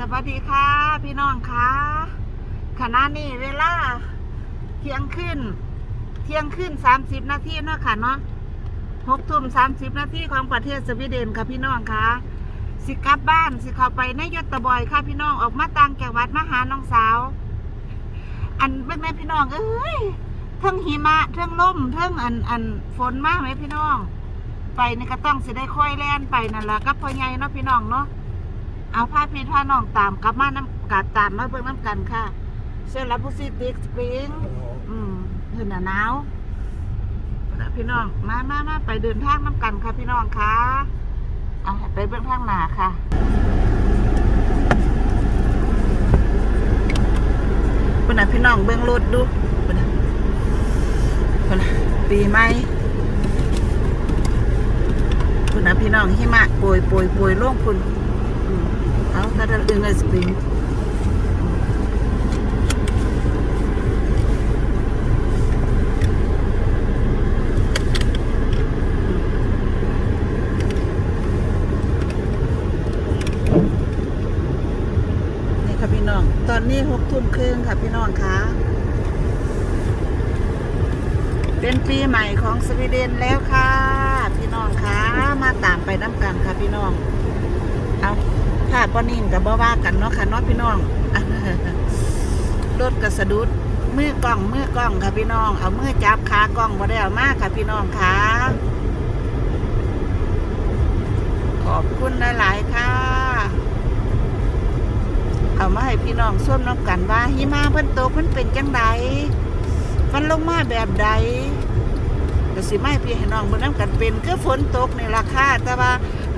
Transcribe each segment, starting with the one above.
สวัสดีค่ะ พี่น้องคะขณะนี้เวลาเที่ยงขึ้น เที่ยงขึ้นสามสิบนาทีเนาะค่ะเนาะหกทุ่มสามสิบนาทีของประเทศสวีเดนค่ะพี่น้องคะสิกลับบ้านสิเข้าไปในยศตะบอยค่ะพี่น้องออกมาต่างจังหวัดมาหาน้องสาว อันเป็นแม่พี่น้องเอ้ยเทิงหิมะเทิงลมเทิงอันอันฝนมากไหมพี่น้อง ไปนี่ก็ต้องสิได้ค่อยแล่นไปนั่นแหละกับพ่อใหญ่เนาะพี่น้องเนาะ เอาผ้าพี่ผ้าน้องตามกลับมาน้ำกัดตามมาเบิ่งน้ำกันค่ะเสื้อรับผู้ซีติกสปริงอืมเห็นหนาหนาวนะพี่น้องมามามาไปเดินทางน้ำกันค่ะพี่น้องค่ะเอาไปเบื้องทางหนาค่ะคุณน่ะพี่น้องเบื้องรถดูคุณน่ะคุณน่ะปีใหม่คุณน่ะพี่น้องหิมะโปรยโปรยโปรยล่วงคุณาถ้าเราดึงไอศกรีมนี่ค่ะพี่น้อง ตอนนี้หกทุ่มครึ่งค่ะพี่น้องคะเป็นปีใหม่ของสวีเดนแล้วค่ะ พี่น้องคะมาตามไปน้ำกันค่ะพี่น้อง เอาถ้าป้อนิ่งกับบ่ว่ากันเนาะค่ะเนาะพี่น้องรถกระสะดุดมือกล้องมือกล้องค่ะพี่น้อง เอามือจับขากล้องบ่ได้เอามาค่ะพี่น้องค่ะขอบคุณหลายๆค่ะเอามาให้พี่น้องส้มน้ำกันว่าหิมะเพิ่นตกเพิ่นเป็นจังใดมันลงมาแบบใด ก็สิไม่พี่ให้น้องเบิ่งน้ำกันเป็นคือฝนตกในราคาแต่ว่า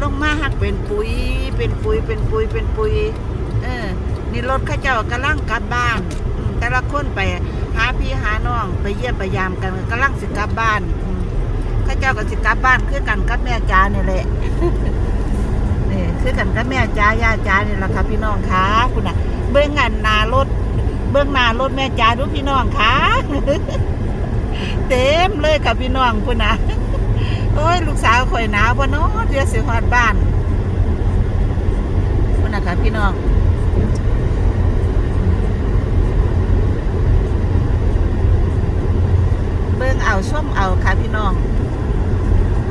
ลงมาหักเป็นปุ๋ย เป็นปุ๋ยเป็นปุ๋ยเป็นปุ๋ยเออนี่รถข้าเจ้ากำลังกลับบ้าน แต่ละคนไปหาพี่หาน้องไปเยี่ยมไปยามกันกำลังสิกลับบ้านข้าเจ้าก็สิกลับบ้านคือกันกับแม่จ้านี่แหละนี่คือกันกับแม่จ้าย่าจ้านี่แหละค่ะพี่น้องค่ะคุณน่ะเบื้องงานนารถเบื้องหน้ารถแม่จ้าดูพี่น้องค่ะ เต็มเลยค่ะพี่น้องคุณน่ะโอ้ยลูกสาวข่อยหนาวบ่เนาะเดี๋ยวสิฮอดบ้านคุณน่ะค่ะพี่น้องเบิ่งเอาส้มเอาค่ะพี่น้อง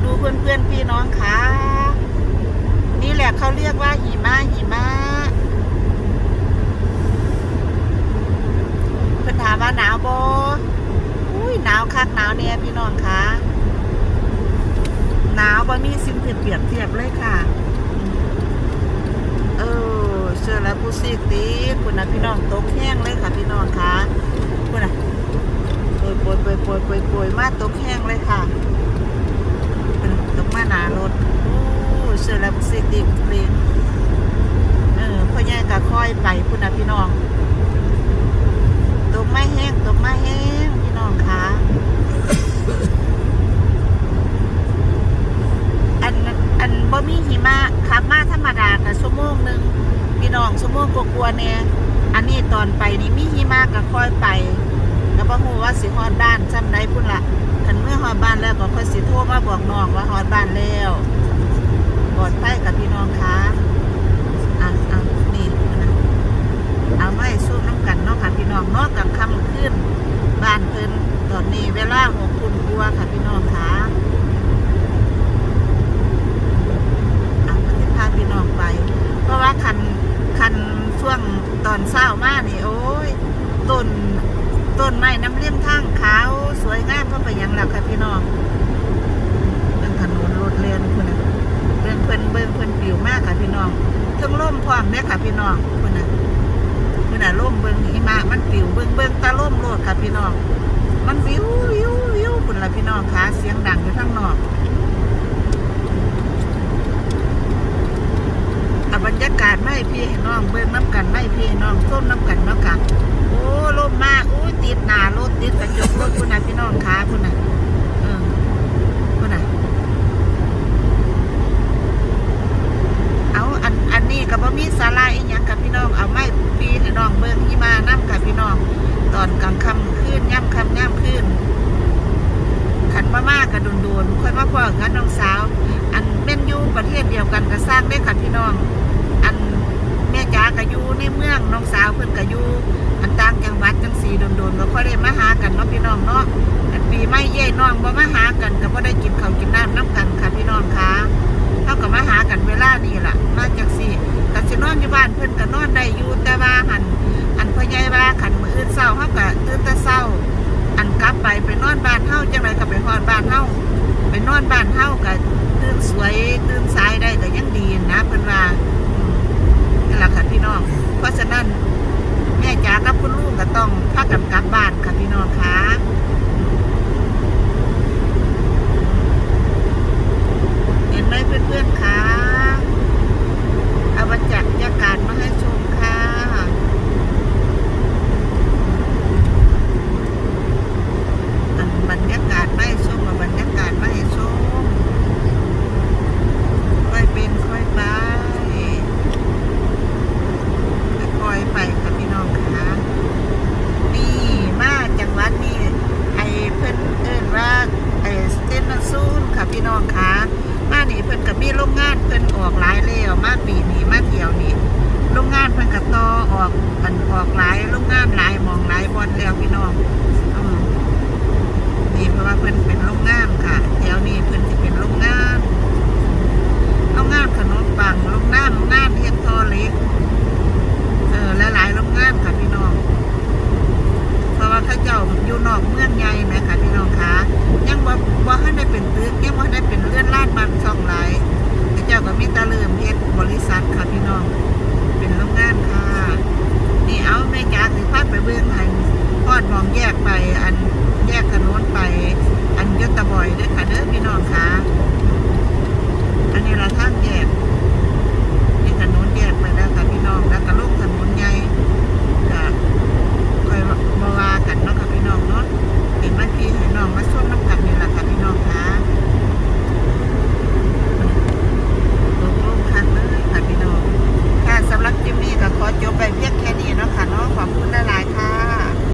ดูเพื่อนเพื่อนพี่น้องค่ะนี่แหละเขาเรียกว่าหิมะหิมะเพิ่นถามว่าหนาวบ่ หนาวคักหนาวเนี่ยพี่น้องคะหนาวบ่มีสิ่งที่เปรียบเทียบเลยค่ะ เออเชื่อแล้วผู้ซีตีคุณนะพี่น้องตกแห้งเลยค่ะ พี่น้องคะคุณนะโปรยโปรยโปรยโปรยโปรยโปยมาตกแห้งเลยค่ะคุณน่ะตกมาหนารถโอ้เชื่อแล้วผู้ซีตีเพลงเออพ่อใหญ่ก็ค่อยไปคุณนะพี่น้องตกไม่แห้งตกไม่แห้งพี่น้องค่ะอันอันบ่มีหิมะขับมาธรรมดากับชั่วโมงหนึ่งพี่น้องชั่วโมงกลัวาๆเนี่ยอันนี้ ตอนไปนี่มีหิมะก็ค่อยไปก็บ่ฮู้ว่าสิฮอดบ้านจำได้พุ่นละคันเมื่อฮอดบ้านแล้วก็ค่อยสิโทรมาบอกน้องว่าฮอดบ้านแล้วปลอดภัยกับพี่น้องค่ะอะอะนี่นะเอาไว้สู้น้ำกันเนาะค่ะพี่น้องเนาะกลางค่ำคืนบ้านเพิ่นตอนนี้เวลาหกทุ่มกว่าค่ะพี่น้องค่ะ อะสิพาพี่น้องไป เพราะว่าคันคัน ช่วงตอนเช้ามานี่ โอ้ยต้นต้นไม้น้ำเลี้ยมทางขาวสวยงามเพื่อไปยังหลักค่ะพี่น้องเรื่องถนนรถเลนคุณนะเบิ่งเพิ่นเบิ่งเพิ่นปิวมากค่ะพี่น้องเทั้งล่มพร้อมเด้อค่ะพี่น้องคุณนะคุณน่ะล่มเบิ่งหิมะมันปิวเบิ่งเบิ่งตาล่มโลดค่ะพี่น้อง มันวิววิววิวคุณละพี่น้องค่ะเสียงดังอยู่ข้างนอก เอา บรรยากาศไม่พี่น้องเบิ่งน้ำกันไม่พี่น้องส้มน้ำกันเนาะค่ะโอ้ลมมากอู้ติดหนารถติดกระจกรถคุณนะพี่น้องขาคุณน่ะเออคุณน่ะเอาอันอันนี้ก็บ่มีสาระอีหยังกับพี่น้องเอาไม่พี่น้องเบิ่งที่มาน้ำกับพี่น้อง ตอนกลางค่ำคืนย่ำค่ำย่ำคืนขันมามากกระโดนๆค่อยมาพ่อกันน้องสาว อันแม่นยู่ประเทศเดียวกันก็สร้างได้ค่ะพี่น้อง อันแม่จ๋าก็อยู่ในเมืองน้องสาวเพื่อนก็อยู่อันต่างจังหวัดจังสีโดนๆก็ค่อยได้มาหากันเนาะพี่น้องเนาะอันปีไม่เย่น้องบ่มาหากันก็บ่ได้กินข้าวกินน้ำน้ำกันค่ะพี่น้องค่ะ มันออกหลายโรงงานหลายมองหลายบอลแล้วพี่น้องนี่เพราะว่าเพิ่น